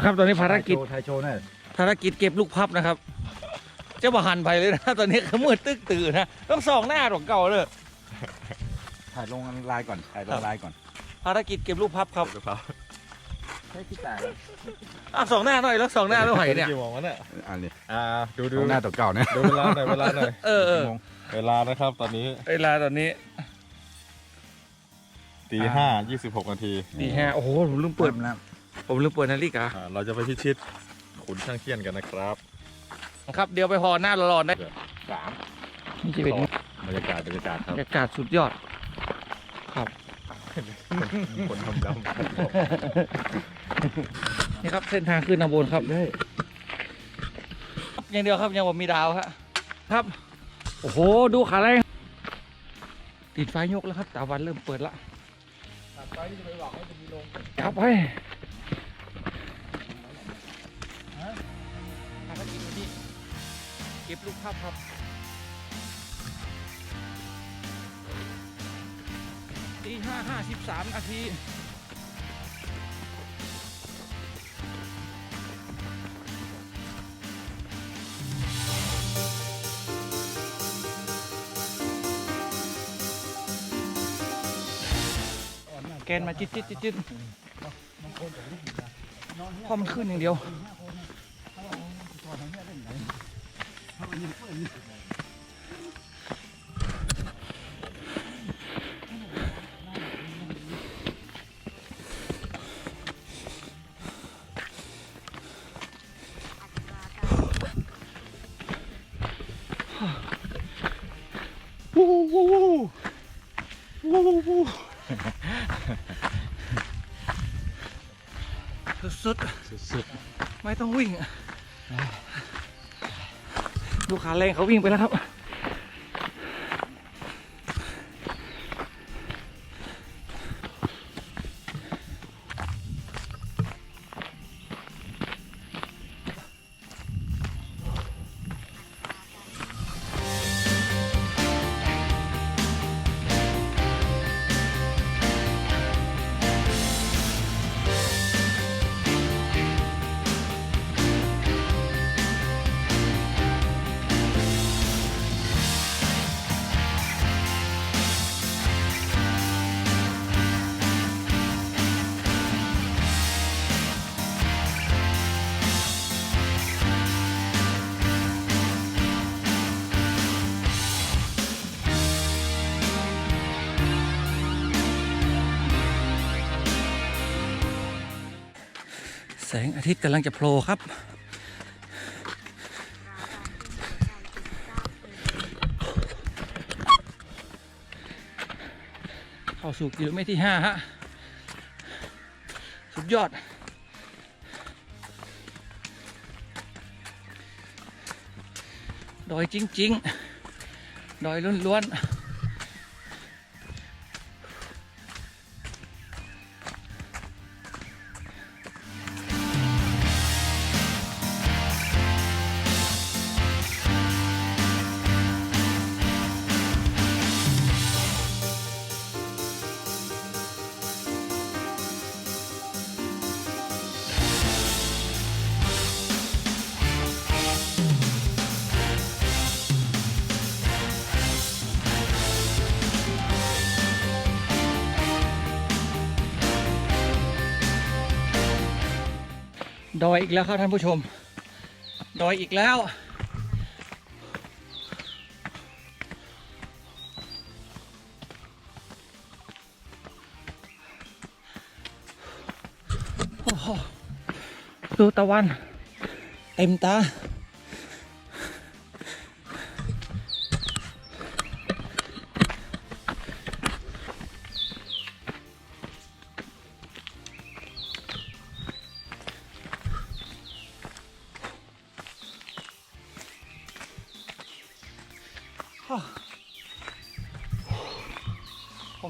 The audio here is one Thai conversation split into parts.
นะครับ ตอนนี้ภารกิจ ไทยโชว์เนี่ยภารกิจเก็บลูกพับนะครับ เจ้าบาหันไปเลยนะ ตอนนี้ขมืดตึกตื่นนะ ต้องส่องหน้าของเก่าเลย ถ่ายลงไลน์ก่อน ถ่ายลงไลน์ก่อนภารกิจเก็บลูกพับครับใช่พี่แต่อะส่องหน้าหน่อยแล้วส่องหน้าแล้วไหวเนี่ย กี่โมงวะเนี่ยอันนี้อ่าดูดูดูหน้าตัวเก่าเนี่ยดูเวลาหน่อยเวลาหน่อยเออเออกี่โมงเวลานะครับตอนนี้เวลาตอนนี้ตีห้ายี่สิบหกนาทีดีฮะโอ้โหผมลืมเปิดแล้ว ผมลืมเปิดนาฬิกาอ่าเราจะไปพิชิตขุนช่างเคียนกันนะครับครับ เดี๋ยวไปพอหน้าร้อนๆได้สามนี่จะเป็นบรรยากาศบรรยากาศครับบรรยากาศสุดยอดคนทำดำนี่ครับเส้นทางขึ้นนาบนครับอย่างเดียวครับยังผมมีดาวครับครับ โอ้โห ดูขาแรงติดไฟยกแล้วครับตาวันเริ่มเปิดละจับไป เก็บลูกภาพครับตีห้าห้าสิบสามนาทีแกนมาจิตจิตจิตจิตพอมันขึ้นอย่างเดียววู้ ต้องวิ่ง ลูกค้าแรงเขาวิ่งไปแล้วครับ แสงอาทิตย์กำลังจะโผล่ครับ เข้าสู่กิโลเมตรที่ห้าฮะ สุดยอด ดอยจริง ๆ ดอยล้วนๆ ดอยอีกแล้วครับท่านผู้ชม ดอยอีกแล้วโอ้โหดูตะวัน เต็มตา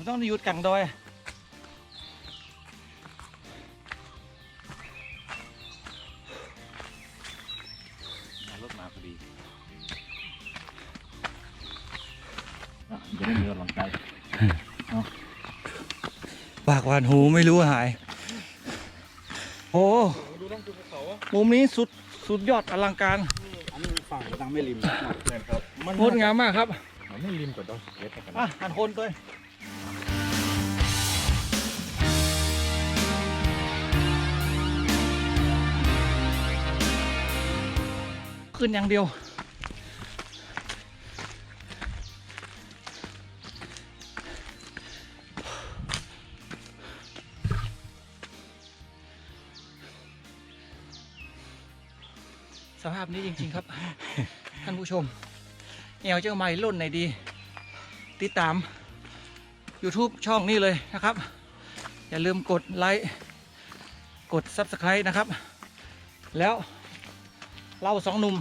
ผมต้องหยุดกลางดอยรถมาพอดีอะจะได้มีกำลังใจปากหวานหูไม่รู้หายโอ้ดูต้องตัวมุมนี้สุดสุดยอดอลังการอันนี้ฝั่งตังไม่ริมเนี่ยครับมันงดงามมากครับ มันไม่ริมกว่าดอยเล็กกันอะหันคนตัว ขึ้นอย่างเดียว สภาพนี้จริง ๆ ครับ ท่านผู้ชมแอวเจ้าใหม่รุ่นไหนดี ติดตาม YouTube ช่องนี้เลยนะครับ อย่าลืมกดไลค์ กด Subscribe นะครับ แล้ว เราสองหนุ่ม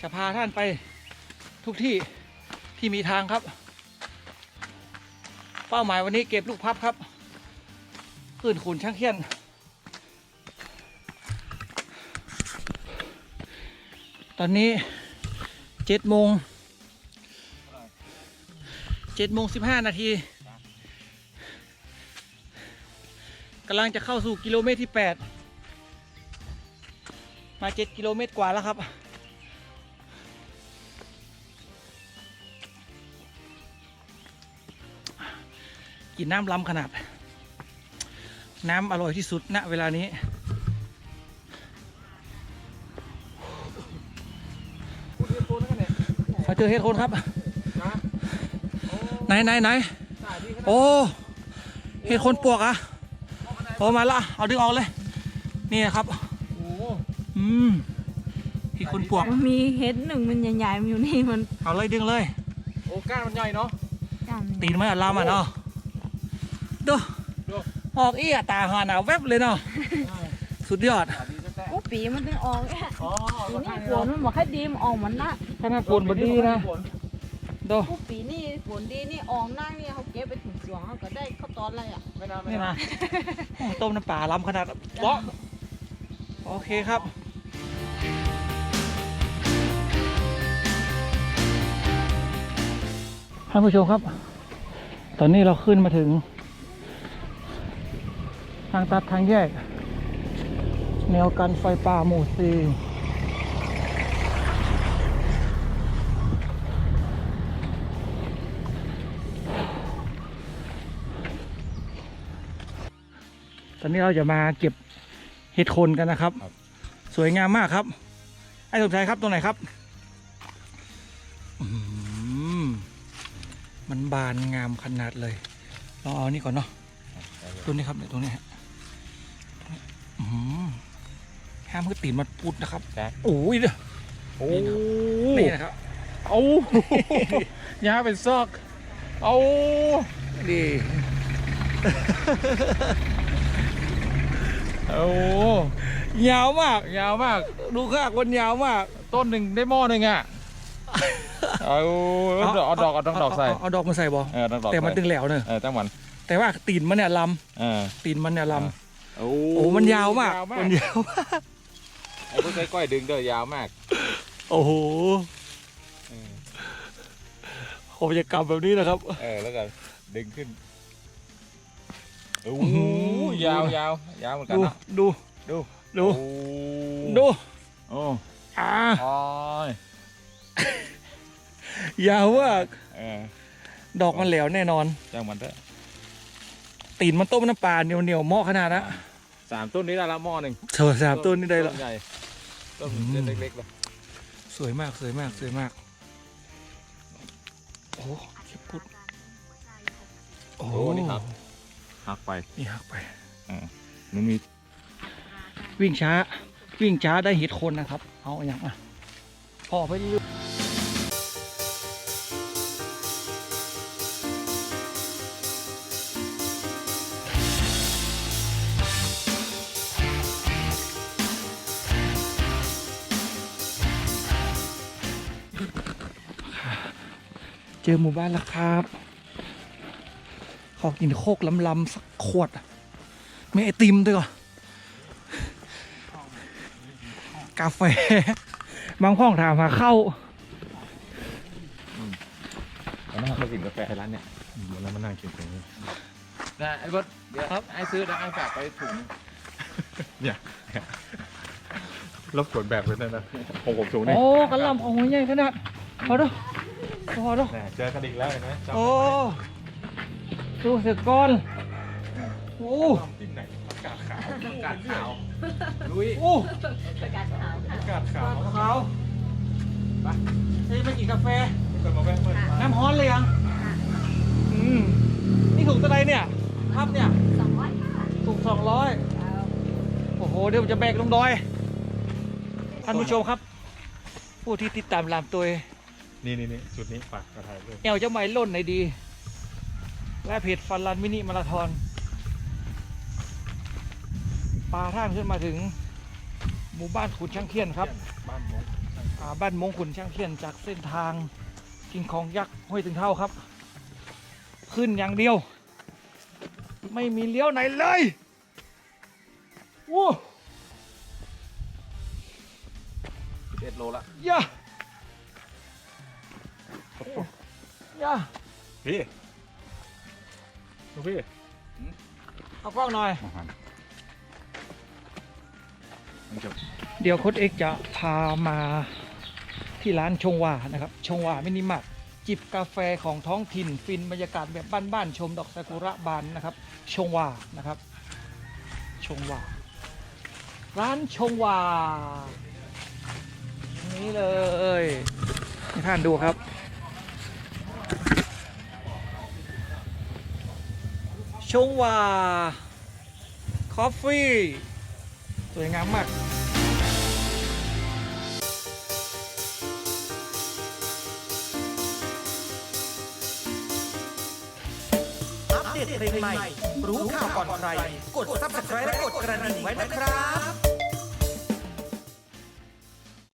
จะพาท่านไปทุกที่ที่มีทางครับ เป้าหมายวันนี้เก็บลูกพับครับขึ้นขุนช่างเขี้ยน ตอนนี้เจ็ดโมงเจ็ดโมงสิบห้านาทีกำลังจะเข้าสู่กิโลเมตรที่แปด มาเจ็ดกิโลเมตรกว่าแล้วครับกินน้ำล้ำขนาด น้ำอร่อยที่สุดณเวลานี้ มาเจอเฮ็ดคนครับ ไหนไหนไหนโอ้เฮ็ดคนปวกอะโอ้มาละ เอาดึงออกเลย นี่นะครับ อืมเฮ็ดคนปวก มันมีเห็ดหนึ่งมันใหญ่ๆมันอยู่นี่มันเอาเลยดึงเลย โอ้ก้านมันใหญ่เนาะจำตีนไม่อัดลามอะเนาะดูดู ออกอี้อะตาหาหนาวแวบเลยเนาะสุดยอด โอ้ปีมันถึงออกเนี่ยปีนี้ฝนมันบอกให้ดีมันออกมันนะขนาดฝนบดีนะดูโอ้ปีนี้ฝนดีนี่ออกนั่งนี่เขาเก็บไปถึงสวงเขาก็ได้เข้าตอนอะไรอะไม่นานไม่นี่นานนะโอ้ต้มน้ำปลาล้ำขนาดเบาะโอเคครับ ท่านผู้ชมครับ ตอนนี้เราขึ้นมาถึง ทางตัดทางแยก แนวกันไฟป่าหมู่สี่ตอนนี้เราจะมาเก็บเห็ดโคนกันนะครับ สวยงามมากครับ ไอ้สมชายครับตรงไหนครับอืม มันบานงามขนาดเลยเราเอานี่ก่อนเนาะตัวนี้ครับเนี่ยตรงนี้ฮะอืมห้ามมือตีนมันปุดนะครับโอ้ยเด้อโอ้นี่นะครับเอายาเป็นซอกเอาดีโอ้ยาวมาก ยาวมาก ดูข้างมันยาวมาก ต้นหนึ่งได้หม้อหนึ่งอะ เอาเอาดอกเอาดอกเอาดอกใส่เอาดอกมาใส่บอเออต้องดอกแต่มันตึใส่งแหลวเนอะเออตั้งวันแต่ว่าตีนมันเนี่ยลเออำตีนมันเนี่ยลโอ้ำโอ้มันยาวมากยาวมากมันยาวมากไอ้พวกใช้ก้อยดึงเด้อยาวมากโอ้โหเออผมจะกำแบบนี้นะครับ เออแล้วก็ดึงขึ้นโอ้อื้อหือยาวยาวยาวเหมือนกันดูนะดูดูดูโอ้ดู โอ้อ่า โอ้ย ยาวมากเออดอกมันแหลวแน่นอนจ้างมันเถอะตีนมันต้มน้ำปลาเหนียวเหนียวๆเหมาะขนาดนะสามต้นนี้ได้ละหม้อหนึ่งเธอสามต้นนี่ได้ละต้นใหญ่ต้นอืม เล็กๆเลยสวยมากสวยมากสวยมาก โอ้โหเก็บพุดโอ้โอ้นี่ครับหักไปนี่หักไป มันมีวิ่งช้า วิ่งช้าได้เห็ดคนนะครับ เอาอย่างอะพอไปเรื่อย เจอหมู่บ้านแล้วครับ ขอกินโคกลำๆสักขวดอะมีไอติมด้วยก่อนกาแฟบางห้องถามหาเข้าวันนั้นเขากินกาแฟร้านเนี่ยวันนั้นมานั่งกินตรงนี้นะไอ้บดเดี๋ยวครับไอ้ซื้อแล้วไอ้ฝากไปถุงเนี่ยรบกวนแบบเลยนะนะของผมสูงนี่โอ้กระหลำของหัวใหญ่ขนาดพอดู พอดูแหมเจอกันอีกแล้วเห็นไหมจำโอ้ดูเสร็จก่อนโอ้ที่ไหนอากาศขาวอากาศขาวลุยโอ้ประกาศขาวค่ะ อากาศขาวขาวไปเฮ้ยไม่กินกาแฟเป็นมาแวะเมื่อน้ำฮ้อนเลยยังอืมนี่ถุงตัวใดเนี่ยครับเนี่ยสองร้อยค่ะถุงสองร้อยเอาโอ้โห เดี๋ยวผมจะแบกลงดอย ท่านผู้ชมครับ ผู้ที่ติดตามลามตัว นี่นี่นี่จุดนี้ฝากกระถ่ายด้วยแอลเจ้าไม้ล่นในดีและเพจฟันรันมินิมาราทอนปลาท่านขึ้นมาถึง หมู่บ้านขุนช่างเคียนครับบ้านมงอ่าบ้านมงขุนช่างเคียนจากเส้นทางกิงของยักษ์ห้วยถึงเท่าครับ ขึ้นอย่างเดียว ไม่มีเลี้ยวไหนเลยว้าเจ็ดโลละย่า ย่าพี่ลูกพี่เอากล้องหน่อยอาหารมันจะเดี๋ยวโค้ดเอกจะพามาที่ร้านชงวานะครับ ชงวามินิมาร์ทจิบกาแฟของท้องถิ่น ฟินบรรยากาศแบบบ้านๆชมดอกซากุระบานนะครับ ชงวานะครับ ชงวาร้านชงวานี่เลยให้ท่านดูครับ ชงวาคอฟฟี่สวยงามมากอัปเดตเพลงใหม่ รู้ข่าวก่อนใคร กด subscribe และกดกระดิ่งไว้นะครับ